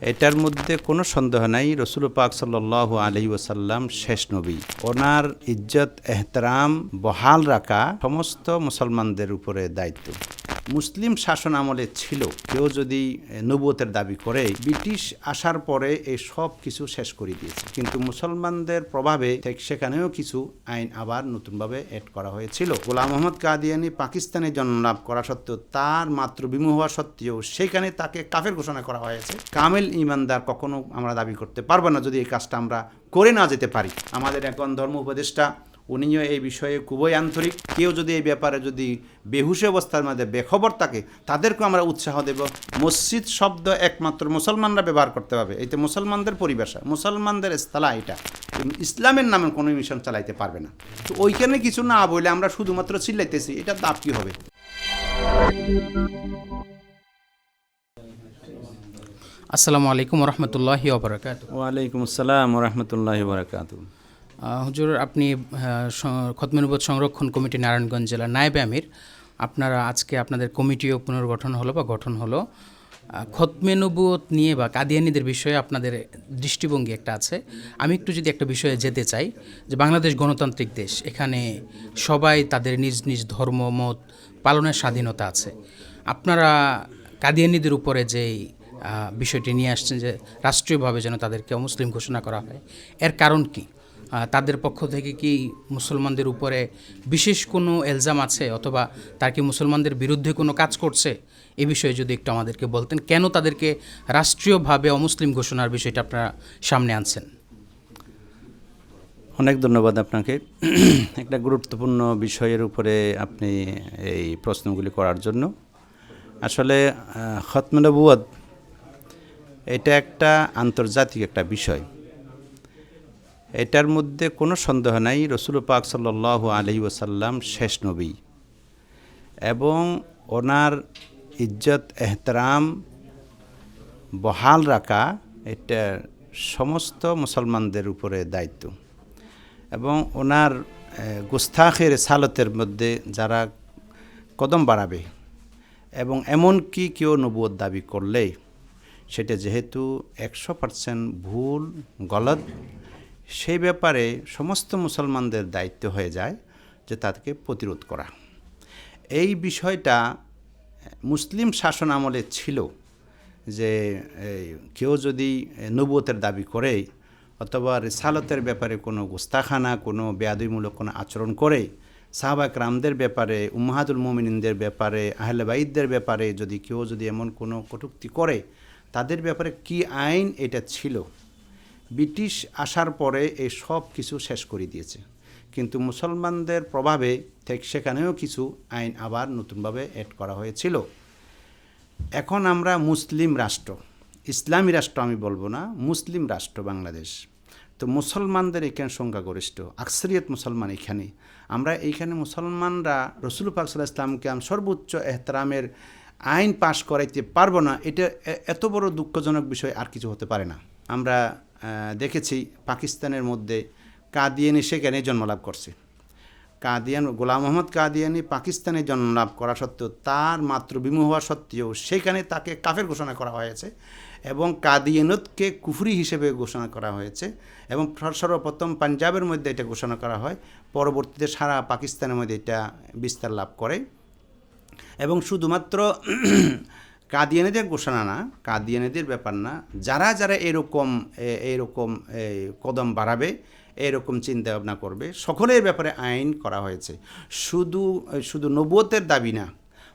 এটার মধ্যে কোনো সন্দেহ নাই। রসুল পাক সাল্লাহ আলী ওসাল্লাম শেষ নবী। ওনার ইজ্জত, এহতরাম, বহাল রাখা সমস্ত মুসলমানদের উপরে দায়িত্ব। মুসলিম শাসন আমলে ছিল, কেউ যদি নবুয়তের দাবি করে, ব্রিটিশ আসার পরে এই সব কিছু শেষ করে দিয়েছে। কিন্তু মুসলমানদের প্রভাবে সেখানেও কিছু আইন আবার নতুনভাবে এড করা হয়েছিল। গোলাম মোহাম্মদ কাদিয়ানি পাকিস্তানে জন্মলাভ করা সত্ত্বেও তার মাতৃবিমু হওয়া সত্ত্বেও সেখানে তাকে কাফের ঘোষণা করা হয়েছে। কামেল ইমানদার কখনো আমরা দাবি করতে পারব না যদি এই কাজটা আমরা করে না যেতে পারি। আমাদের এখন ধর্ম উপদেষ্টা উনিও এই বিষয়ে খুবই আন্তরিক। কেউ যদি এই ব্যাপারে যদি বেহুশ অবস্থার মধ্যে বেখবর থাকে তাদেরকে আমরা উৎসাহ দেব। মসজিদ শব্দ একমাত্র মুসলমানরা ব্যবহার করতে হবে এতে মুসলমানদের পরিবেশা মুসলমানদের স্থলা এটা। ইসলামের নামে কোনো মিশন চালাইতে পারবে না। তো ওইখানে কিছু না বলে আমরা শুধুমাত্র চিল্লাইতেছি এটা দাব কী হবে? আসসালামু আলাইকুম রহমতুল্লাহি ওবরাকাত ওয়ালাইকুম আসসালাম রহমতুল্লাহ বারকাত হুজুর আপনি আহ, খতমেনুবত সংরক্ষণ কমিটি নারায়ণগঞ্জ জেলা নায়েবে আমির। আপনারা আজকে আপনাদের কমিটিও পুনর্গঠন হলো বা গঠন হলো। খতমে নবুয়ত নিয়ে বা কাদিয়ানিদের বিষয়ে আপনাদের দৃষ্টিভঙ্গি একটা আছে। আমি একটু যদি একটা বিষয়ে যেতে চাই যে বাংলাদেশ গণতান্ত্রিক দেশ এখানে সবাই তাদের নিজ নিজ ধর্ম মত পালনের স্বাধীনতা আছে। আপনারা কাদিয়ানিদের উপরে যেই বিষয়টি নিয়ে আসছেন যে রাষ্ট্রীয়ভাবে যেন তাদেরকে অমুসলিম ঘোষণা করা হয় এর কারণ কি? তাদের পক্ষ থেকে কি মুসলমানদের উপরে বিশেষ কোনো এলজাম আছে অথবা তার কি মুসলমানদের বিরুদ্ধে কোনো কাজ করছে? এ বিষয়ে যদি একটু আমাদেরকে বলতেন, কেন তাদেরকে রাষ্ট্রীয়ভাবে অমুসলিম ঘোষণার বিষয়টা আপনারা সামনে আনছেন? অনেক ধন্যবাদ আপনাকে। একটা গুরুত্বপূর্ণ বিষয়ের উপরে আপনি এই প্রশ্নগুলি করার জন্য। আসলে খতমনবুয়দ এটা একটা আন্তর্জাতিক একটা বিষয়। এটার মধ্যে কোনো সন্দেহ নাই। রসুল পাক সাল্লাহ আলহি ওসাল্লাম শেষ নবী। এবং ওনার ইজ্জত, এহতরাম, বহাল রাখা এটা সমস্ত মুসলমানদের উপরে দায়িত্ব। এবং ওনার গুস্তাখের সালতের মধ্যে যারা কদম বাড়াবে এবং এমনকি কেউ নবুয়ত দাবি করলে, সেটা যেহেতু একশো পার্সেন্ট ভুল, গলত সেই ব্যাপারে সমস্ত মুসলমানদের দায়িত্ব হয়ে যায় যে তাদেরকে প্রতিরোধ করা। এই বিষয়টা মুসলিম শাসন আমলে ছিল যে কেউ যদি নবুয়তের দাবি করে অথবা রিসালতের ব্যাপারে কোনো গোস্তাখানা, কোনো বেয়াদুমূলক কোনো আচরণ করে সাহাবাক রামদের ব্যাপারে উম্মাহাদুল মোমিনদের ব্যাপারে আহলেবাইদদের ব্যাপারে যদি কেউ যদি এমন কোনো কটূক্তি করে, তাদের ব্যাপারে কি আইন এটা ছিল? ব্রিটিশ আসার পরে এই সব কিছু শেষ করে দিয়েছে। কিন্তু মুসলমানদের প্রভাবে ঠিক সেখানেও কিছু আইন আবার নতুনভাবে অ্যাড করা হয়েছিল। এখন আমরা মুসলিম রাষ্ট্র। ইসলামী রাষ্ট্র আমি বলব না, মুসলিম রাষ্ট্র বাংলাদেশ। তো মুসলমানদের এখানে সংখ্যাগরিষ্ঠ, আকসরিয়ত মুসলমান এখানে। আমরা এইখানে মুসলমানরা রসুল পাক ইসলামকে আমি সর্বোচ্চ এহতরামের আইন পাশ করাইতে পারব না, এটা এত বড় দুঃখজনক বিষয় আর কিছু হতে পারে না। আমরা দেখেছি পাকিস্তানের মধ্যে কাদিয়ানি সেখানে জন্মলাভ করছে। কাদিয়ান, গোলাম মোহাম্মদ কাদিয়ানি পাকিস্তানে জন্মলাভ করা সত্ত্বেও তার মাতৃবিমু হওয়া সত্ত্বেও সেখানে তাকে কাফের ঘোষণা করা হয়েছে এবং কাদিয়ানতকে কুফরি হিসেবে ঘোষণা করা হয়েছে এবং সর্বপ্রথম পাঞ্জাবের মধ্যে এটা ঘোষণা করা হয়। পরবর্তীতে সারা পাকিস্তানের মধ্যে এটা বিস্তার লাভ করে। এবং শুধুমাত্র কাদিয়ানিদের ঘোষণা না, কাদিয়ানিদের ব্যাপার না। যারা যারা এরকম এরকম কদম বাড়াবে, এরকম চিন্তা ভাবনা করবে, সকলের ব্যাপারে আইন করা হয়েছে। শুধু শুধু নবুয়তের দাবি না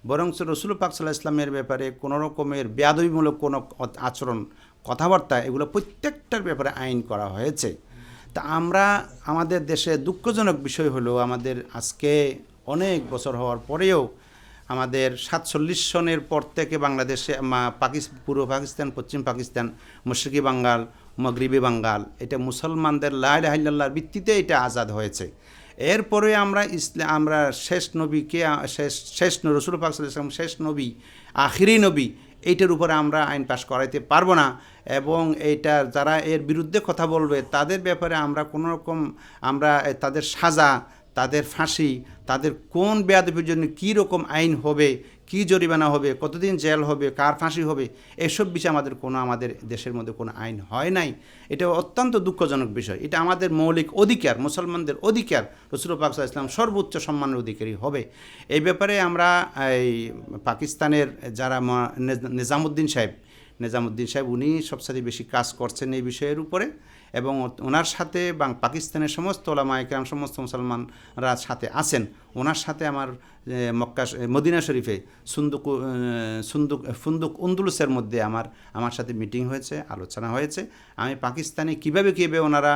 বরং রসুল পাক সাল্লাহ ইসলামের ব্যাপারে কোনো রকমের বেয়াদবিমূলক কোনো আচরণ, কথাবার্তা, এগুলো প্রত্যেকটার ব্যাপারে আইন করা হয়েছে। তা আমরা, আমাদের দেশে দুঃখজনক বিষয় হলো, আমাদের আজকে অনেক বছর হওয়ার পরেও আমাদের সাতচল্লিশ সনের পর থেকে বাংলাদেশে, মা- পাকিস, পূর্ব পাকিস্তান, পশ্চিম পাকিস্তান, মুশরিকি বাঙ্গাল, মগরিবি বাঙ্গাল, এটা মুসলমানদের লাইলাহিল্লাহর ভিত্তিতে এটা আজাদ হয়েছে। এরপরে আমরা ইসলাম আমরা শেষ নবীকে, শেষ শেষ রসুল পাক সাল্লাল্লাহু আলাইহি ওয়াসাল্লাম শেষ নবী, আখিরি নবী, এইটার উপরে আমরা আইন পাশ করাইতে পারব না। এবং এইটা যারা এর বিরুদ্ধে কথা বলবে, তাদের ব্যাপারে আমরা কোনো রকম, আমরা তাদের সাজা তাদের ফাঁসি, তাদের কোন বেয়াদবির জন্য কী রকম আইন হবে, কি জরিমানা হবে, কতদিন জেল হবে, কার ফাঁসি হবে, এসব বিষয়ে আমাদের কোনো, আমাদের দেশের মধ্যে কোনো আইন হয় নাই। এটা অত্যন্ত দুঃখজনক বিষয়। এটা আমাদের মৌলিক অধিকার, মুসলমানদের অধিকার, রসুল পাক আলাইহি সর্বোচ্চ সম্মানের অধিকারী হবে। এই ব্যাপারে আমরা এই পাকিস্তানের যারা নিজামুদ্দিন সাহেব নিজামুদ্দিন সাহেব উনি সবচেয়ে বেশি কাজ করছেন এই বিষয়ের উপরে। এবং ওনার সাথে বাং পাকিস্তানের সমস্ত ওলামা একরাম, সমস্ত মুসলমানরা সাথে আছেন। ওনার সাথে আমার মক্কা মদিনা শরীফে সুন্দুক সুন্দুক, ফুন্দুক উন্দুলুসের মধ্যে আমার আমার সাথে মিটিং হয়েছে, আলোচনা হয়েছে। আমি পাকিস্তানে কীভাবে কীভাবে ওনারা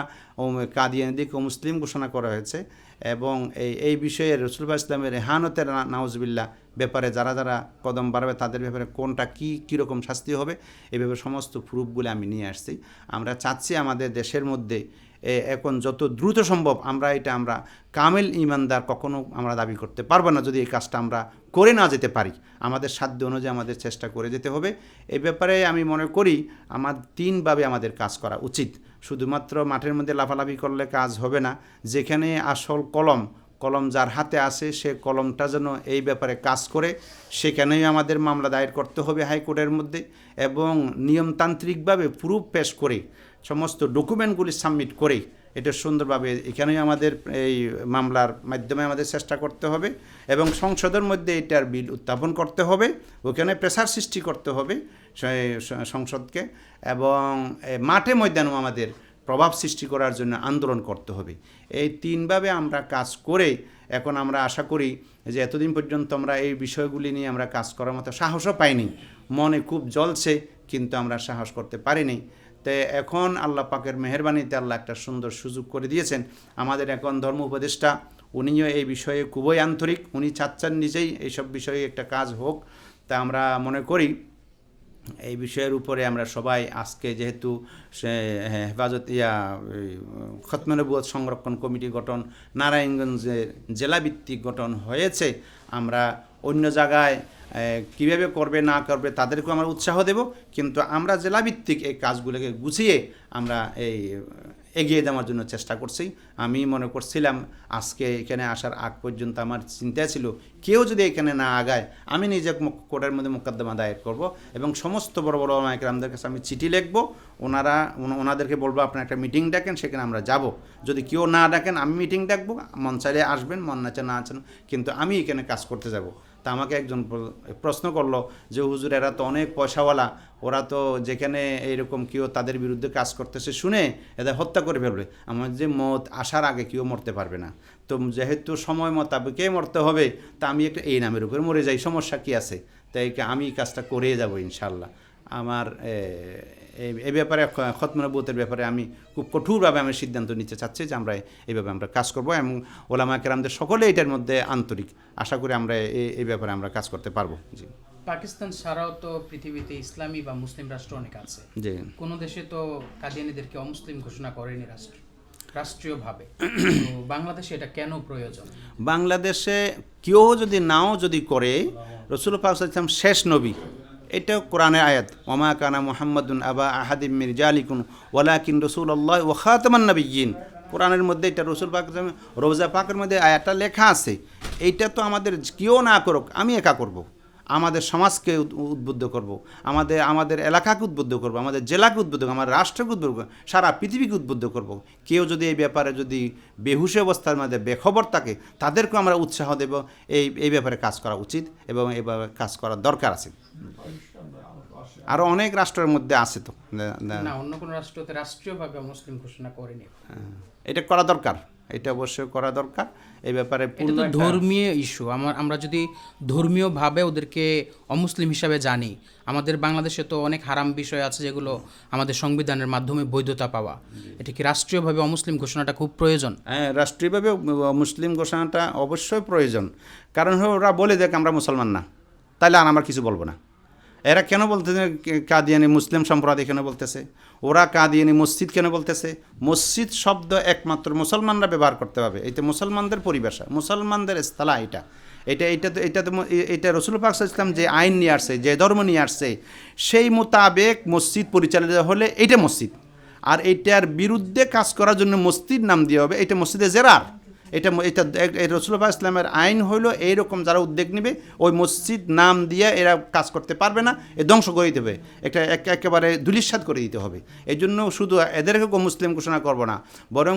কাদিয়ানিদিকে মুসলিম ঘোষণা করা হয়েছে এবং এই এই বিষয়ে রসুলবা ইসলামের রেহানতের নাউজবিল্লা ব্যাপারে যারা যারা কদম বাড়বে তাদের ব্যাপারে কোনটা কী কীরকম শাস্তি হবে এভাবে সমস্ত প্রুফগুলি আমি নিয়ে আসছি। আমরা চাচ্ছি আমাদের দেশের মধ্যে এ, এখন যত দ্রুত সম্ভব আমরা এটা আমরা কামেল ইমানদার কখনো আমরা দাবি করতে পারব না যদি এই কাজটা আমরা করে না যেতে পারি। আমাদের সাধ্য অনুযায়ী আমাদের চেষ্টা করে যেতে হবে। এই ব্যাপারে আমি মনে করি আমার তিনভাবে আমাদের কাজ করা উচিত। শুধুমাত্র মাঠের মধ্যে লাফালাফি করলে কাজ হবে না। যেখানে আসল কলম কলম যার হাতে আসে সে কলমটা যেন এই ব্যাপারে কাজ করে, সেখানেই আমাদের মামলা দায়ের করতে হবে হাইকোর্টের মধ্যে এবং নিয়মতান্ত্রিকভাবে প্রুফ পেশ করে সমস্ত ডকুমেন্টগুলি সাবমিট করে এটা সুন্দরভাবে এখানেই আমাদের এই মামলার মাধ্যমে আমাদের চেষ্টা করতে হবে এবং সংসদের মধ্যে এটার বিল উত্থাপন করতে হবে, ওখানে প্রেসার সৃষ্টি করতে হবে সংসদকে এবং মাঠে ময়দানেও আমাদের প্রভাব সৃষ্টি করার জন্য আন্দোলন করতে হবে। এই তিনভাবে আমরা কাজ করে এখন আমরা আশা করি যে এতদিন পর্যন্ত আমরা এই বিষয়গুলি নিয়ে আমরা কাজ করার মতো সাহসও পাইনি। মনে খুব জ্বলছে, কিন্তু আমরা সাহস করতে পারিনি। তো এখন আল্লাহ পাকের মেহরবানিতে আল্লাহ একটা সুন্দর সুযোগ করে দিয়েছেন। আমাদের এখন ধর্ম উপদেষ্টা উনিও এই বিষয়ে খুবই আন্তরিক উনি চাচ্ছেন নিজেই এইসব বিষয়ে একটা কাজ হোক। তা আমরা মনে করি এই বিষয়ের উপরে আমরা সবাই আজকে যেহেতু সে হ্যাঁ, হেফাজত ইয়া খতমানবুয় সংরক্ষণ কমিটি গঠন নারায়ণগঞ্জের জেলাভিত্তিক গঠন হয়েছে আমরা অন্য জায়গায় কীভাবে করবে, না করবে, তাদেরকেও আমরা উৎসাহ দেব। কিন্তু আমরা জেলাভিত্তিক এই কাজগুলোকে গুছিয়ে আমরা এই এগিয়ে দেওয়ার জন্য চেষ্টা করছি। আমি মনে করছিলাম, আজকে এখানে আসার আগ পর্যন্ত আমার চিন্তা ছিল, কেউ যদি এখানে না আগায়, আমি নিজে কোর্টের মধ্যে মোকদ্দমা দায়ের করব এবং সমস্ত বড় বড় মাইকরামদের কাছে আমি চিঠি লিখব। ওনারা, ওনা- ওনাদেরকে বলব, আপনার একটা মিটিং ডাকেন, সেখানে আমরা যাব। যদি কেউ না ডাকেন, আমি মিটিং ডাকবো। মন চাইলে আসবেন, মন নাচে না আছেন কিন্তু আমি এখানে কাজ করতে যাব। তা আমাকে একজন প্রশ্ন করল যে, হুজুর, এরা তো অনেক পয়সাওয়ালা। ওরা তো যেখানে এইরকম কেউ তাদের বিরুদ্ধে কাজ করতেছে শুনে এদের হত্যা করে ফেলবে। আমার যে মত আসার আগে কেউ মরতে পারবে না। তো যেহেতু সময় মোতাবেকে মরতে হবে, তা আমি একটা এই নামের উপরে মরে যাই। সমস্যা কী আছে? তাই আমি কাজটা করে যাব ইনশাল্লাহ। আমার এই- ব্যাপারে খতমনবুতের ব্যাপারে আমি খুব কঠোরভাবে আমি সিদ্ধান্ত নিতে চাচ্ছি যে আমরা এইভাবে আমরা কাজ করব এবং ওলামা কেরামদের সকলে এটার মধ্যে আন্তরিক। আশা করি আমরা এই ব্যাপারে আমরা কাজ করতে পারব। জি। পাকিস্তান ছাড়াও তো পৃথিবীতে ইসলামী বা মুসলিম রাষ্ট্র অনেক আছে। জি। কোনো দেশে তো কাদিয়ানিদেরকে অমুসলিম ঘোষণা করেনি রাষ্ট্র রাষ্ট্রীয়ভাবে। বাংলাদেশে এটা কেন প্রয়োজন? বাংলাদেশে কেউ যদি নাও যদি করে রসুল পাকসাম শেষ নবী। এটাও কোরআনের আয়াত, ওমা কানা মোহাম্মদুন আবা আহাদিম মির্জা আলিকুন ওয়ালাকিন রসুল আল্লাহ ও খাতামান নবীন কোরআনের মধ্যে এটা রসুল পাক রোজা পাকের মধ্যে আয়াতটা লেখা আছে এইটা তো আমাদের কেউ না করুক, আমি একা করব। আমাদের সমাজকে উদ- উদ্বুদ্ধ করব। আমাদের আমাদের এলাকাকে উদ্বুদ্ধ করব। আমাদের জেলাকে উদ্বুদ্ধ করব। আমার রাষ্ট্রকে উদ্বুদ্ধ করব। সারা পৃথিবীকে উদ্বুদ্ধ করব। কেউ যদি এই ব্যাপারে যদি বেহুশ অবস্থার মধ্যে বেখবর থাকে তাদেরকেও আমরা উৎসাহ দেব। এই এই ব্যাপারে কাজ করা উচিত এবং এইভাবে কাজ করার দরকার আছে। আরও অনেক রাষ্ট্রের মধ্যে আছে তো। না- অন্য কোনো রাষ্ট্রতে রাষ্ট্রীয়ভাবে অমুসলিম ঘোষণা করেনি। হ্যাঁ, এটা করা দরকার। এটা অবশ্যই করা দরকার। এই ব্যাপারে পূর্ণ ধর্মীয় ইস্যু আমার আমরা যদি ধর্মীয়ভাবে ওদেরকে অমুসলিম হিসাবে জানি আমাদের বাংলাদেশে তো অনেক হারাম বিষয় আছে যেগুলো আমাদের সংবিধানের মাধ্যমে বৈধতা পাওয়া। এটা কি রাষ্ট্রীয়ভাবে অমুসলিম ঘোষণাটা খুব প্রয়োজন? হ্যাঁ রাষ্ট্রীয়ভাবে মুসলিম ঘোষণাটা অবশ্যই প্রয়োজন। কারণ ওরা বলে দেখ আমরা মুসলমান না। তাহলে আর আমরা কিছু বলব না। এরা কেন বলতেছে কাদিয়ানি মুসলিম সম্প্রদায় কেন বলতেছে? ওরা কাদিয়ানি মসজিদ কেন বলতেছে? মসজিদ শব্দ একমাত্র মুসলমানরা ব্যবহার করতে পারবে। এটা মুসলমানদের পরিভাষা। মুসলমানদের স্থলা এটা। এটা এটা তো এটা তো এটা রসুল পাক ইসলাম যে আইন নিয়ে আসছে, যে ধর্ম নিয়ে আসছে, সেই মোতাবেক মসজিদ পরিচালিত হলে এইটা মসজিদ। আর এইটার বিরুদ্ধে কাজ করার জন্য মসজিদ নাম দিয়ে হবে, এটা মসজিদে জেরার। এটা এটা রসুল্লাহ ইসলামের আইন হইল এইরকম, যারা উদ্যোগ নেবে, ওই মসজিদ নাম দিয়ে এরা কাজ করতে পারবে না, এ ধ্বংস করে দিতে হবে। একটা একেবারে দুলিশ্বাদ করে দিতে হবে। এই জন্য শুধু এদেরকে মুসলিম ঘোষণা করব না বরং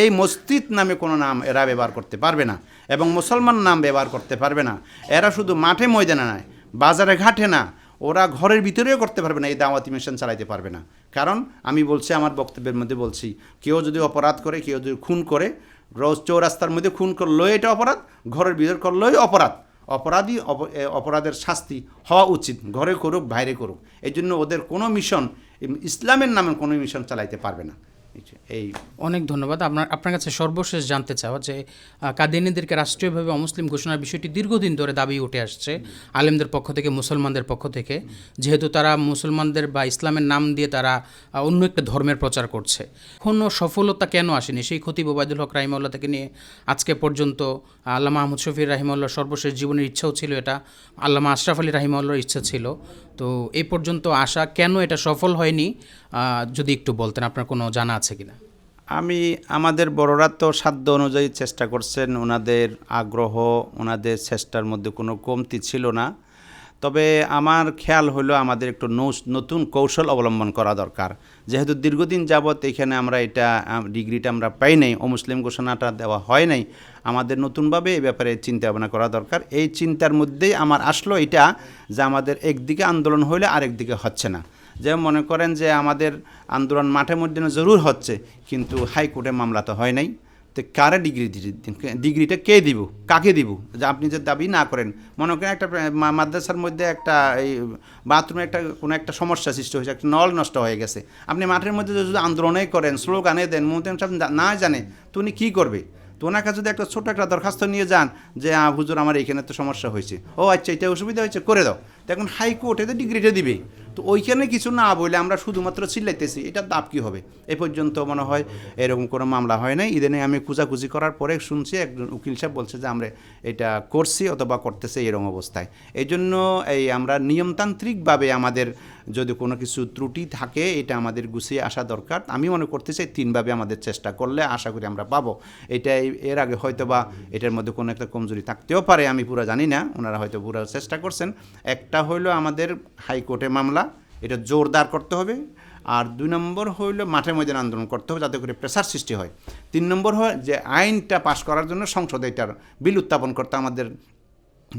এই মসজিদ নামে কোনো নাম এরা ব্যবহার করতে পারবে না এবং মুসলমান নাম ব্যবহার করতে পারবে না। এরা শুধু মাঠে ময়দানে নয়, বাজারে ঘাটে না, ওরা ঘরের ভিতরেও করতে পারবে না, এই দাওয়াতি মিশন চালাইতে পারবে না। কারণ আমি বলছি, আমার বক্তব্যের মধ্যে বলছি, কেউ যদি অপরাধ করে, কেউ যদি খুন করে রোজ চৌরাস্তার মধ্যে খুন করলেও এটা অপরাধ? ঘরের ভিতর করলেও অপরাধ। অপরাধী, অপ- অপরাধের শাস্তি হওয়া উচিত, ঘরে করুক, বাইরে করুক। এই জন্য ওদের কোনো মিশন ইসলামের নামে কোনো মিশন চালাইতে পারবে না। এই অনেক ধন্যবাদ। আপনার আপনার কাছে সর্বশেষ জানতে চাওয়া যে কাদিনীদেরকে রাষ্ট্রীয়ভাবে অমুসলিম ঘোষণার বিষয়টি দীর্ঘদিন ধরে দাবি উঠে আসছে আলেমদের পক্ষ থেকে, মুসলমানদের পক্ষ থেকে। যেহেতু তারা মুসলমানদের বা ইসলামের নাম দিয়ে তারা অন্য একটা ধর্মের প্রচার করছে। এখনও সফলতা কেন আসেনি? সেই ক্ষতি ওবায়দুল হক রাহিমউল্লাহ থেকে নিয়ে আজকে পর্যন্ত আল্লাহ মাহমুদ শফির রাহিমউল্লাহ সর্বশেষ জীবনের ইচ্ছাও ছিল এটা। আল্লামা আশরাফ আলী রাহিমউল্লাহর ইচ্ছা ছিল। তো এ পর্যন্ত আসা কেন এটা সফল হয়নি? যদি একটু বলতেন, আপনার কোনো জানা আছে কিনা? আমি, আমাদের বড়রা তো সাধ্য অনুযায়ী চেষ্টা করছেন, ওনাদের আগ্রহ, ওনাদের চেষ্টার মধ্যে কোনো কমতি ছিল না। তবে আমার খেয়াল হলো আমাদের একটু নতুন কৌশল অবলম্বন করা দরকার। যেহেতু দীর্ঘদিন যাবৎ এখানে আমরা এটা ডিগ্রিটা আমরা পাই নাই, অমুসলিম ঘোষণাটা দেওয়া হয় নাই, আমাদের নতুনভাবে এই ব্যাপারে চিন্তা ভাবনা করা দরকার। এই চিন্তার মধ্যেই আমার আসলো এটা যে আমাদের একদিকে আন্দোলন হইলে আরেকদিকে হচ্ছে না। যেমন মনে করেন যে আমাদের আন্দোলন মাঠে মধ্যে জরুর হচ্ছে, কিন্তু হাইকোর্টে মামলা তো হয় নাই। তো কারে ডিগ্রি ডিগ্রিটা কে দিব? কাকে দিব? যে আপনি যে দাবি না করেন। মনে করেন একটা মাদ্রাসার মধ্যে একটা, এই, বাথরুমে একটা, কোনো একটা সমস্যা সৃষ্টি হয়েছে, একটা নল নষ্ট হয়ে গেছে। আপনি মাঠের মধ্যে যদি আন্দোলনে করেন, স্লোগানে দেন মোহতেন সাহেব না জানে, তো উনি কী করবে? তো ওনার কাছে যদি একটা ছোটো একটা দরখাস্ত নিয়ে যান, যে হুজুর, আমার এইখানে তো সমস্যা হয়েছে। ও আচ্ছা এটা অসুবিধা হয়েছে, করে দাও। তো এখন হাইকোর্টে তো ডিগ্রিটা দিবে তো ওইখানে কিছু না বলে আমরা শুধুমাত্র চিল্লাইতেছি এটার দাব কী হবে? এ পর্যন্ত মনে হয় এরকম কোনো মামলা হয় নাই। ইদানে আমি খুঁজাখুঁজি করার পরে শুনছি, একজন উকিল সাহেব বলছে যে আমরা এটা করছি অথবা করতেছে এরকম অবস্থায়। এই জন্য এই আমরা নিয়মতান্ত্রিকভাবে আমাদের যদি কোনো কিছু ত্রুটি থাকে, এটা আমাদের গুছিয়ে আসা দরকার। আমি মনে করতে চাই তিনভাবে আমাদের চেষ্টা করলে আশা করি আমরা পাবো। এটা এর আগে হয়তো বা এটার মধ্যে কোনো একটা কমজোরি থাকতেও পারে, আমি পুরো জানি না, ওনারা হয়তো পুরো চেষ্টা করছেন। একটা হইল আমাদের হাইকোর্টে মামলা, এটা জোরদার করতে হবে। আর দুই নম্বর হইল মাঠে ময়দান আন্দোলন করতে হবে যাতে করে প্রেসার সৃষ্টি হয়। তিন নম্বর হয় যে আইনটা পাশ করার জন্য সংসদে এটার বিল উত্থাপন করতে আমাদের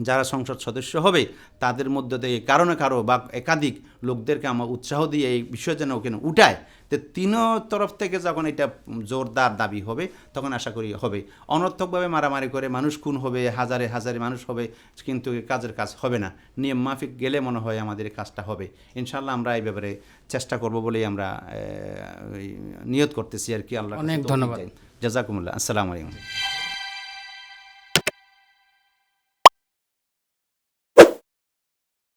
যারা সংসদ সদস্য হবে তাদের মধ্যে থেকে কারও না কারও বা একাধিক লোকদেরকে আমার উৎসাহ দিয়ে এই বিষয় যেন ওখানে উঠায়। তো তিনও তরফ থেকে যখন এটা জোরদার দাবি হবে তখন আশা করি হবে। অনর্থকভাবে মারামারি করে মানুষ খুন হবে হাজারে হাজারে মানুষ হবে কিন্তু কাজের কাজ হবে না। নিয়ম মাফিক গেলে মনে হয় আমাদের কাজটা হবে। ইনশাল্লাহ আমরা এই ব্যাপারে চেষ্টা করব বলেই আমরা নিয়ত করতেছি আর কি। আল্লাহ অনেক ধন্যবাদ। জাজাকুমুল্লাহ। আসসালামু আলাইকুম।